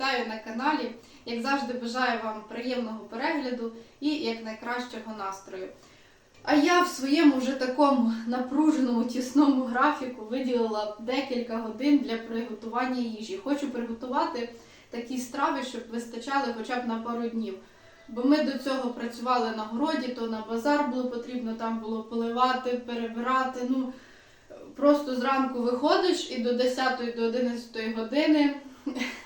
Вітаю на каналі. Як завжди, бажаю вам приємного перегляду і якнайкращого настрою. А я в своєму вже такому напруженому тісному графіку виділила декілька годин для приготування їжі. Хочу приготувати такі страви, щоб вистачали хоча б на пару днів. Бо ми до цього працювали на городі, то на базар було потрібно там було поливати, перебирати. Ну просто зранку виходиш і до 10 до 11 години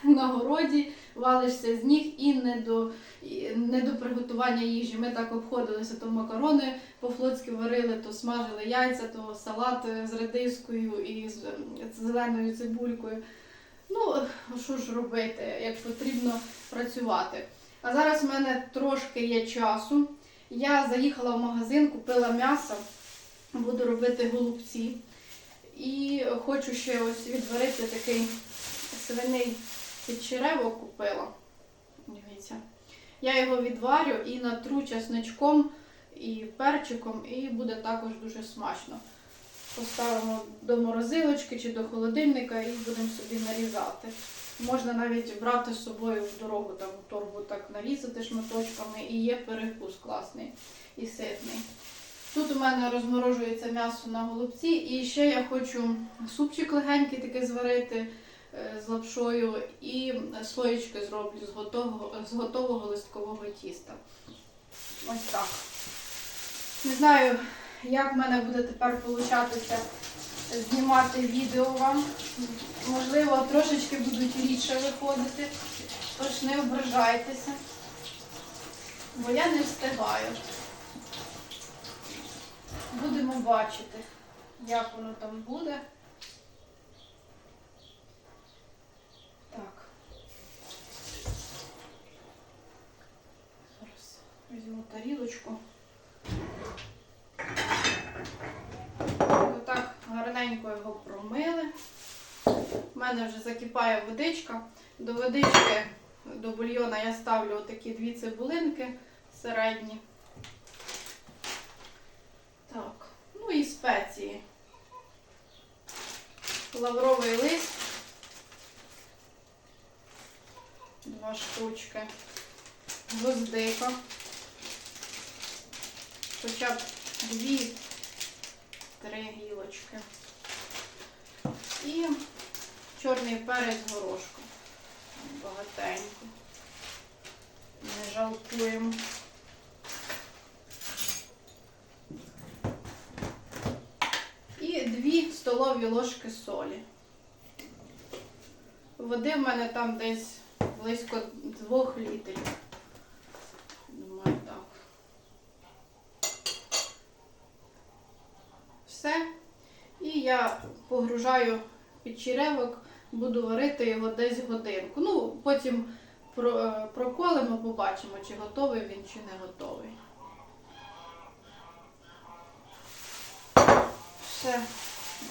на городі валишся з ніг і не до, і не до приготування їжі. Ми так обходилися, то макарони по-флотськи варили, то смажили яйця, то салат з редискою і з з зеленою цибулькою. Ну, що ж робити, як потрібно працювати. А зараз в мене трошки є часу. Я заїхала в магазин, купила м'ясо, буду робити голубці. І хочу ще ось відварити такий свиний підчеревок купила. Дивіться. Я його відварю і натру чесничком і перчиком, і буде також дуже смачно. Поставимо до морозилочки чи до холодильника і будемо собі нарізати. Можна навіть брати з собою в дорогу, там торбу так нарізати шматочками, і є перекус класний і ситний. Тут у мене розморожується м'ясо на голубці, і ще я хочу супчик легенький такий зварити з лапшою і слоєчки зроблю з готового, з готового листкового тіста. Ось так. Не знаю, як в мене буде тепер получатися знімати відео вам. Можливо, трошечки будуть рідше виходити, тож не ображайтеся, бо я не встигаю. Будемо бачити, як воно там буде. Так. Зараз візьму тарілочку. Отак гарненько його промили. У мене вже закипає водичка. До водички, до бульйона я ставлю отакі дві цибулинки середні. Так, ну і спеції. Лавровий лист. Два штучки. Гвоздика. Хоча б дві-три гілочки. І чорний перець горошку. Багатенько. Не жалкуємо. І дві столові ложки солі. Води в мене там десь близько двох літрів. Думаю, так. Все. І я погружаю під черевок, буду варити його десь годинку. Ну, потім е, проколимо, побачимо, чи готовий він, чи не готовий. Все.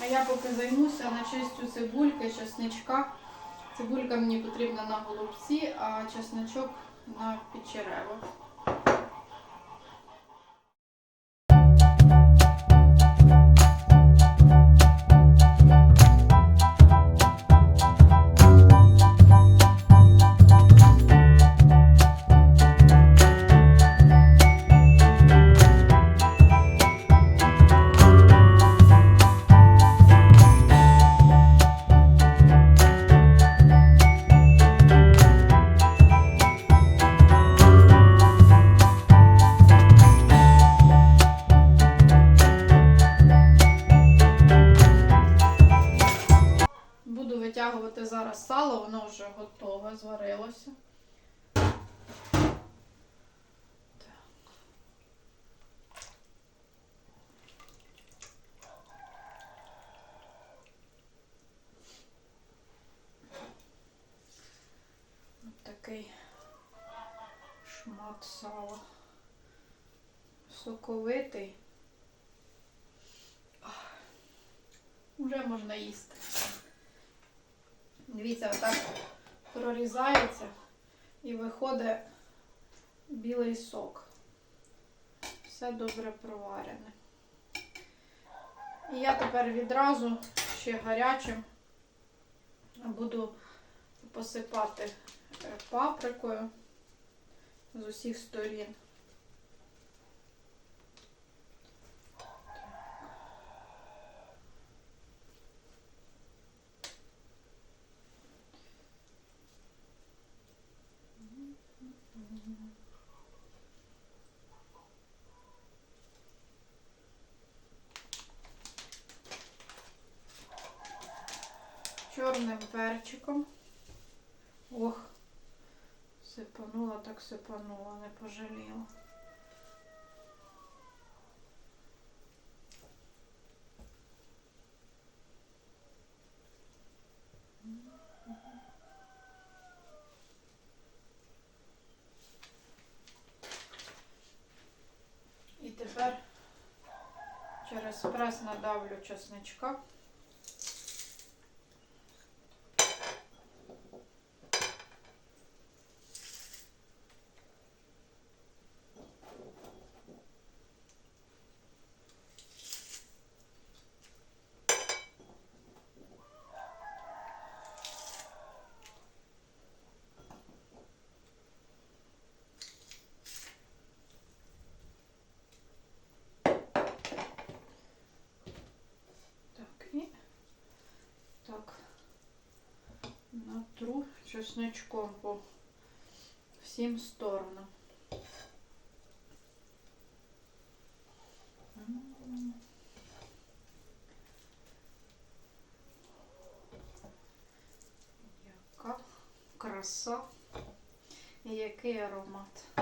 А я поки займуся начистю цибульки, чесничка. Цибулька мені потрібна на голубці, а чесничок на підчеревок. Витягувати зараз сало, воно вже готове, зварилося. Так. Такий шмат сала. Соковитий. Уже можна їсти. Дивіться, отак прорізається і виходить білий сок. Все добре проварене. І я тепер відразу ще гарячим буду посипати е, паприкою з усіх сторін. Сипанула, так сипанула, не пожаліла. І тепер через прес надавлю чесничка. Так, і так натру чесничком по всім сторонам. Яка краса і який аромат.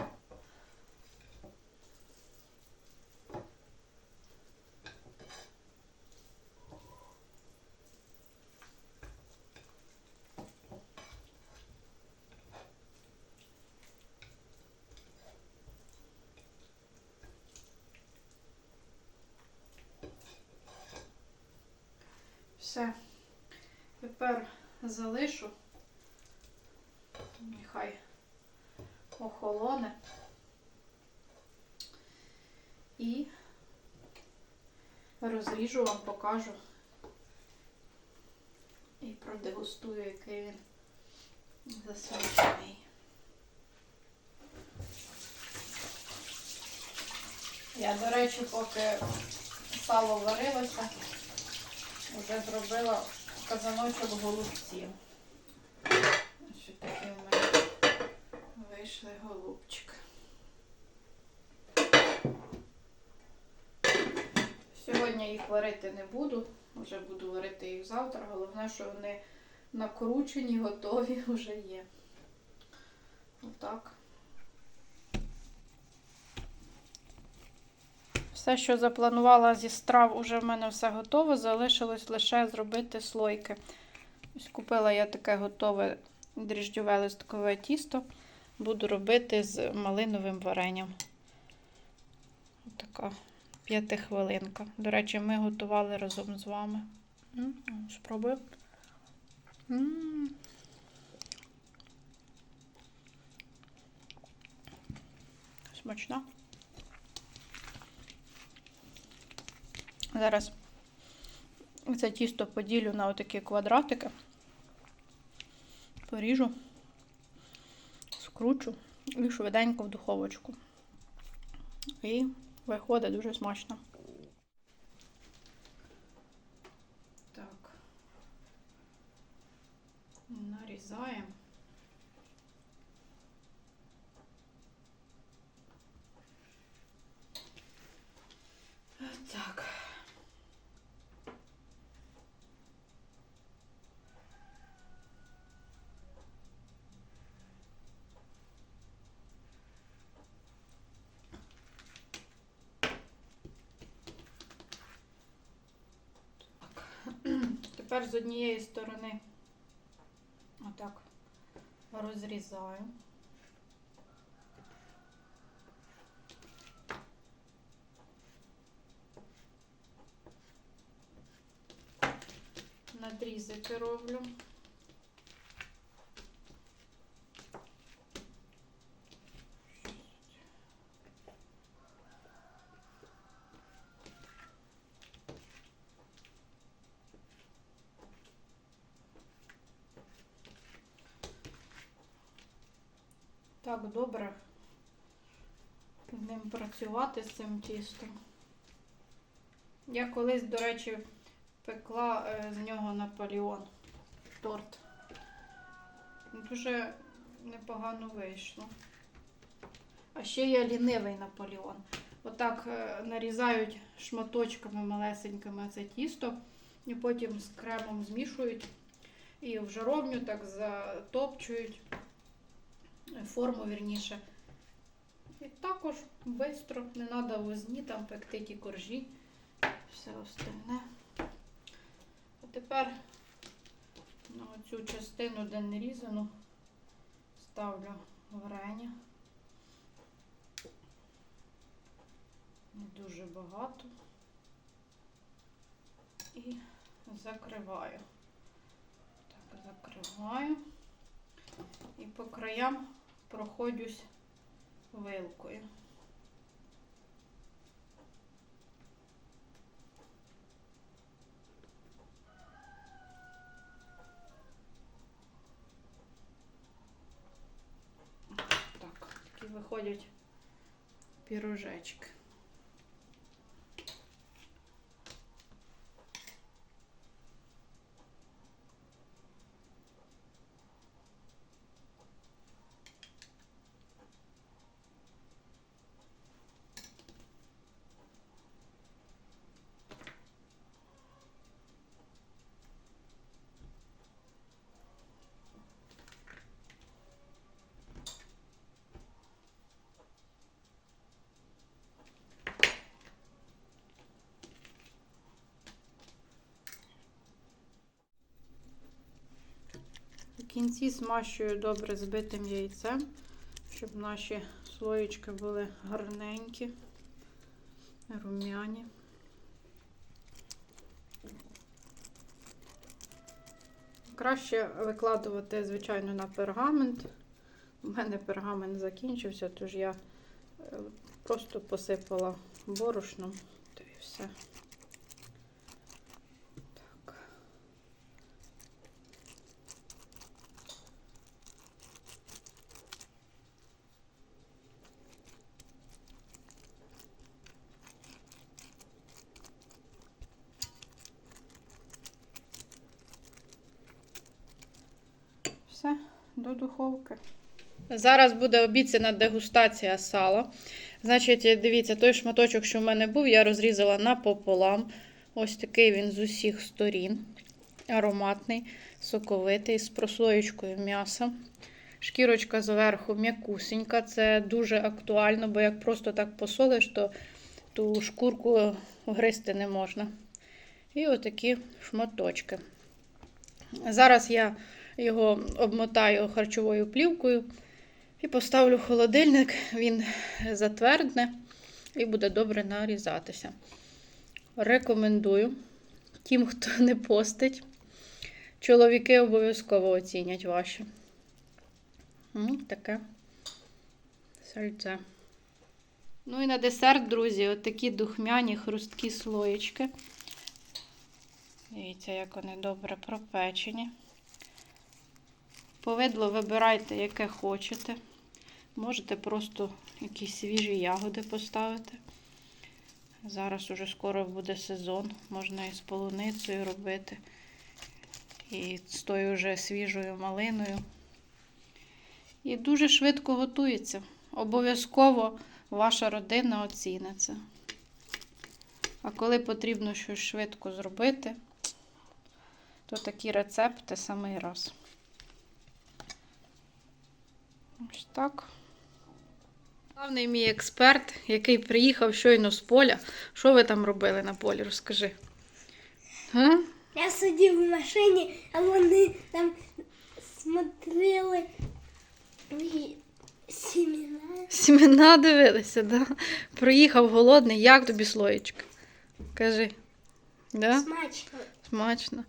Все. Тепер залишу. Нехай охолоне. І розріжу вам, покажу. І продегустую, який він засмачений. Я, до речі, поки сало варилося, вже зробила казаночок голубців. Ось такі в мене вийшли голубчик. Сьогодні їх варити не буду, вже буду варити їх завтра. Головне, що вони накручені, готові вже є. Отак. Все, що запланувала зі страв, уже в мене все готово. Залишилось лише зробити слойки. Ось купила я таке готове дріжджове листкове тісто. Буду робити з малиновим варенням. Така п'ятихвилинка. До речі, ми готували разом з вами. М, Спробую. М. Смачно. Зараз це тісто поділю на отакі квадратики, поріжу, скручу і швиденько в духовочку. І виходить дуже смачно. Так. Нарізаємо. Так. Тепер з однієї сторони отак розрізаю. Надрізики роблю. так добре з ним працювати з цим тістом. Я колись, до речі, пекла е, з нього Наполеон торт. Дуже непогано вийшло. А ще є лінивий Наполеон. Отак е, нарізають шматочками малесенькими це тісто, і потім з кремом змішують і в жаровню так затопчують форму вірніше. І також швидко, не треба возні там пекти ті коржі, все остальне. А тепер на цю частину, де не різану, ставлю варення. Не дуже багато. І закриваю. Так, закриваю. І по краям проходжусь вилкою. Так, такі виходять пірожечки. В кінці смащую добре збитим яйцем, щоб наші слоєчки були гарненькі, рум'яні. Краще викладувати, звичайно, на пергамент. У мене пергамент закінчився, тож я е, просто посипала борошном, то і все. Так. Все, до духовки. Зараз буде обіцяна дегустація сала. Значить, дивіться, той шматочок, що в мене був, я розрізала напополам. Ось такий він з усіх сторін. Ароматний, соковитий, з прослоєчкою м'яса. Шкірочка зверху м'якусенька. Це дуже актуально, бо як просто так посолиш, то ту шкурку гризти не можна. І отакі шматочки. Зараз я його обмотаю харчовою плівкою і поставлю в холодильник. Він затвердне і буде добре нарізатися. Рекомендую тим, хто не постить. Чоловіки обов'язково оцінять ваші. Таке сальце. Ну і на десерт, друзі, от такі духмяні хрусткі слоєчки. Дивіться, як вони добре пропечені. Повидло вибирайте, яке хочете. Можете просто якісь свіжі ягоди поставити. Зараз уже скоро буде сезон, можна і з полуницею робити, і з тою вже свіжою малиною. І дуже швидко готується. Обов'язково ваша родина оцінить це. А коли потрібно щось швидко зробити, то такі рецепти самий раз. Ось так. Главний мій експерт, який приїхав щойно з поля. Що ви там робили на полі? Розкажи. Га? Я сидів в машині, а вони там смотрели сімена. Сімена дивилися, да? Приїхав голодний, як тобі слоєчка? Кажи. Да? Смачно. Смачно.